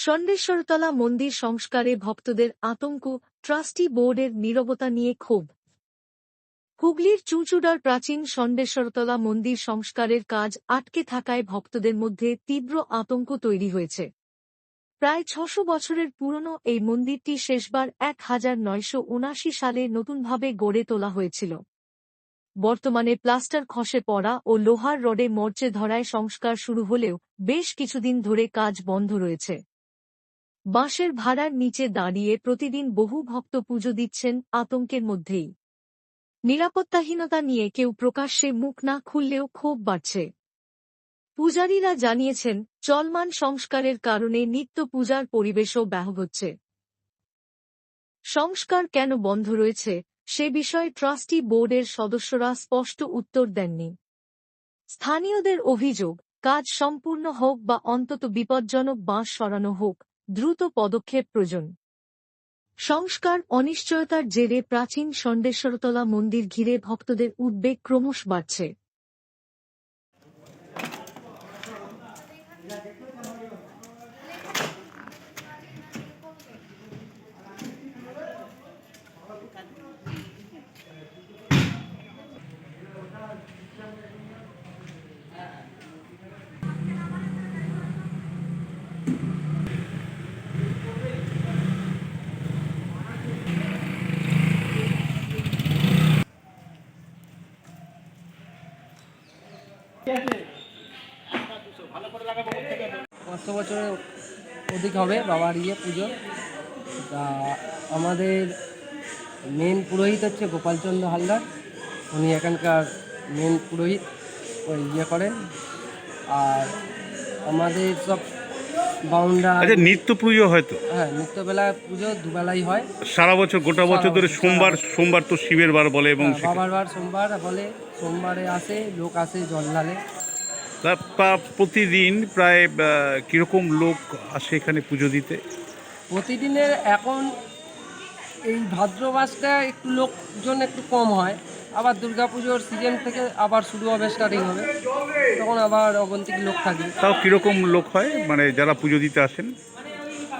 ষণ্ডেশ্বরতলা মন্দির সংস্কারে ভক্তদের আতঙ্ক, ট্রাস্টি বোর্ডের নীরবতা নিয়ে ক্ষোভ। হুগলির চুঁচুড়ার প্রাচীন ষণ্ডেশ্বরতলা মন্দির সংস্কারের কাজ আটকে থাকায় ভক্তদের মধ্যে তীব্র আতঙ্ক তৈরি হয়েছে। প্রায় ছশো বছরের পুরনো এই মন্দিরটি শেষবার এক হাজার নয়শো উনাশি সালে নতুনভাবে গড়ে তোলা হয়েছিল। বর্তমানে প্লাস্টার খসে পড়া ও লোহার রডে মরচে ধরায় সংস্কার শুরু হলেও বেশ কিছুদিন ধরে কাজ বন্ধ রয়েছে। বাঁশের ভাড়ার নিচে দাঁড়িয়ে প্রতিদিন বহু ভক্ত পুজো দিচ্ছেন আতঙ্কের মধ্যেই। নিরাপত্তাহীনতা নিয়ে কেউ প্রকাশ্যে মুখ না খুললেও ক্ষোভ বাড়ছে। পূজারীরা জানিয়েছেন, চলমান সংস্কারের কারণে নিত্য পূজার পরিবেশও ব্যাহত হচ্ছে। সংস্কার কেন বন্ধ রয়েছে, সে বিষয়ে ট্রাস্টি বোর্ডের সদস্যরা স্পষ্ট উত্তর দেননি। স্থানীয়দের অভিযোগ, কাজ সম্পূর্ণ হোক বা অন্তত বিপজ্জনক বাঁশ সরানো হোক দ্রুত পদক্ষেপ প্রয়োজন। সংস্কার অনিশ্চয়তার জেরে প্রাচীন ষণ্ডেশ্বরতলা মন্দির ঘিরে ভক্তদের উদ্বেগ ক্রমশ বাড়ছে। পাঁচশো বছরের অধিক হবে বাবার ইয়ে পুজো। তা আমাদের মেন পুরোহিত হচ্ছে গোপালচন্দ্র হালদার। উনি এখানকার মেন পুরোহিত ইয়ে করেন। আর আমাদের সব বাউন্ডার। আচ্ছা নিত্য পুজো হয়তো। হ্যাঁ নিত্যবেলা পুজো দুবেলাই হয়। সারা বছর গোটা বছর ধরে সোমবার সোমবার তো শিবের বার বলে এবং হ্যাঁ, বাবার বার সোমবার বলে সোমবারে আসে লোক আসে জল ঢালে প্রতিদিন প্রায় কীরকম লোক আসে এখানে পুজো দিতে? প্রতিদিনের এখন এই ভাদ্র মাসটা একটু লোকজন একটু কম হয়। আবার দুর্গাপুজোর সিজন থেকে আবার শুরু হবে স্টার্টিং হবে। তখন আবার অগন্তিক লোক থাকে। তাও কীরকম লোক হয়? মানে যারা পুজো দিতে আসেন?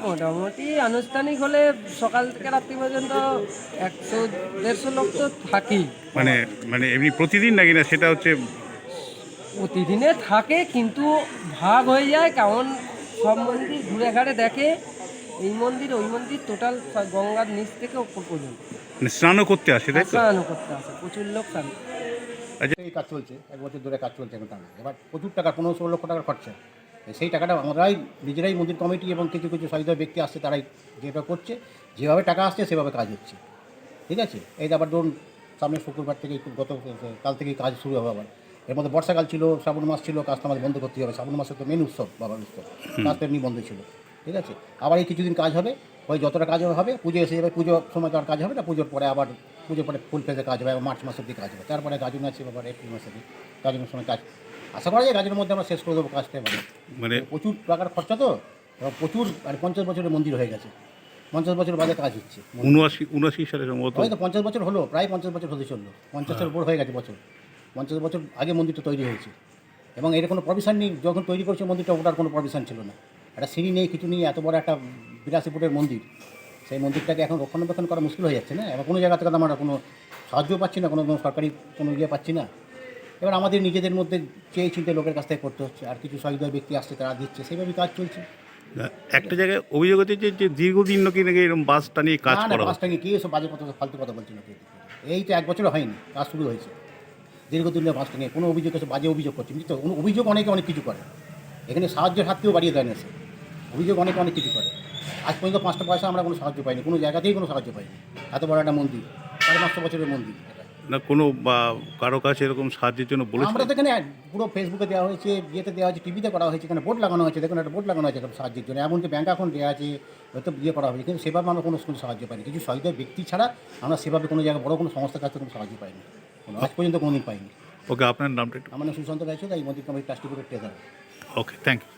মোটামুটি আনুষ্ঠানিক হলে সকাল থেকে রাত্রি পর্যন্ত একশো দেড়শো লোক তো থাকেই। মানে মানে এমনি প্রতিদিন নাকি না? সেটা হচ্ছে প্রতিদিনে থাকে কিন্তু ভাগ হয়ে যায়। কারণ সব মন্দির ঘুরে ঘাড়ে দেখে এই মন্দির ওই মন্দির টোটাল গঙ্গার নিচ থেকে ওপর পর্যন্ত। স্নানও করতে আসে তাই তো? স্নান করতে আসে। প্রচুর লোক স্নান এই কাজ চলছে এক বছর ধরে কাজ চলছে এখন এবার প্রচুর টাকা পনেরো ষোলো লক্ষ টাকার খরচা। সেই টাকাটা আমরাই নিজেরাই মন্দির কমিটি এবং কিছু কিছু সহিত ব্যক্তি আসছে তারাই যেটা করছে যেভাবে টাকা আসছে সেভাবে কাজ হচ্ছে। ঠিক আছে? এই আবার ধরুন সামনে শুক্রবার থেকে গত কাল থেকে কাজ শুরু হবে আবার। এর মধ্যে বর্ষাকাল ছিল শ্রাবণ মাস ছিল কাজটা আমাদের বন্ধ করতে হবে। শ্রাবণ মাসে তো মেন উৎসব বাবার উৎসব। কাজ তো এমনি বন্ধ ছিল। ঠিক আছে? আবার এই কিছুদিন কাজ হবে ওই যতটা কাজ হবে পুজো এসে যাবে পুজোর সময় তো আর কাজ হবে না পুজোর পরে আবার পুজোর পরে ফুল ফেজে কাজ হবে মার্চ মাসের দিকে কাজ হবে। তারপরে গাজন আছে আবার এপ্রিল মাসের দিকে গাজনের সময় কাজ। আশা করা যায় গাজনের মধ্যে আমরা শেষ করে দেবো কাজটা মানে প্রচুর টাকার খরচা তো প্রচুর মানে পঞ্চাশ বছরের মন্দির হয়ে গেছে। পঞ্চাশ বছর বাদে কাজ হচ্ছে। উনআশি উনআশি সালে সম্ভবত। হয়তো পঞ্চাশ বছর হলো প্রায় পঞ্চাশ বছর হতে চলল। পঞ্চাশের উপর হয়ে গেছে বছর। পঞ্চাশ বছর আগে মন্দিরটা তৈরি হয়েছে। এবং এর কোনো প্রভিশন নেই যখন তৈরি করছে মন্দিরটা ওটার কোনো প্রভিশন ছিল না। একটা সিঁড়ি নেই কিছু নেই এত বড় একটা বিরাশি ফুটের মন্দির। সেই মন্দিরটাকে এখন রক্ষণাবেক্ষণ করা মুশকিল হয়ে যাচ্ছে না? এবার কোনো জায়গা থেকে তো আমরা কোনো সাহায্য পাচ্ছি না কোনো সরকারি কোনো ইয়ে পাচ্ছি না। এবার আমাদের নিজেদের মধ্যে চেয়ে চিনতে লোকের কাছ থেকে করতে হচ্ছে। আর কিছু সহৃদয় ব্যক্তি আসছে তারা দিচ্ছে সেইভাবেই কাজ চলছে। একটা জায়গায় অভিযোগ হচ্ছে যে দীর্ঘদিন নাকি নাকি এরকম বাসটা নিয়ে কাজ করা। কাজটা নিয়ে কে এসব বাজে কথা ফালতু কথা বলছিল কে এই তো এক বছর হয়নি কাজ শুরু হয়েছে। দীর্ঘদিন বাসটা নিয়ে কোনো অভিযোগ এসে বাজে অভিযোগ করছে। বুঝতে কোনো অভিযোগ অনেকে অনেক কিছু করে। এখানে সাহায্যের হাতকেও বাড়িয়ে দেয় না সে অভিযোগ অনেকে অনেক কিছু আজ পর্যন্ত পাঁচটা পয়সা আমরা কোনো সাহায্য পাইনি কোনো জায়গাতেই কোনো সাহায্য পাইনি। এত বড় একটা মন্দির সাড়ে পাঁচশো বছরের মন্দির। না কোনো বা কারও কাছে এরকম সাহায্যের জন্য বলে আমরা তো এখানে পুরো ফেসবুকে দেওয়া হয়েছে ইয়েতে দেওয়া হয়েছে টিভিতে করা হয়েছে এখানে বোর্ড লাগানো হয়েছে দেখুন একটা বোর্ড লাগানো হয়েছে সাহায্যের জন্য। এমনকি ব্যাঙ্ক এখন দেওয়া আছে হয়তো ইয়ে করা হয়েছে কিন্তু সেভাবে আমরা কোনো কোনো সাহায্য পাইনি। কিছু সহিত ব্যক্তি ছাড়া আমরা সেভাবে কোনো জায়গায় বড় কোনো সংস্থার কাছে কোনো সাহায্য পাইনি। কোনো আজ পর্যন্ত কোনোদিন পাইনি। ওকে আপনার নামটা আমার নাম সুশান্ত রায়চৌধুরী এই মন্দির কমিটির ট্রাস্টি বোর্ডের ট্রেজার ওকে থ্যাংক ইউ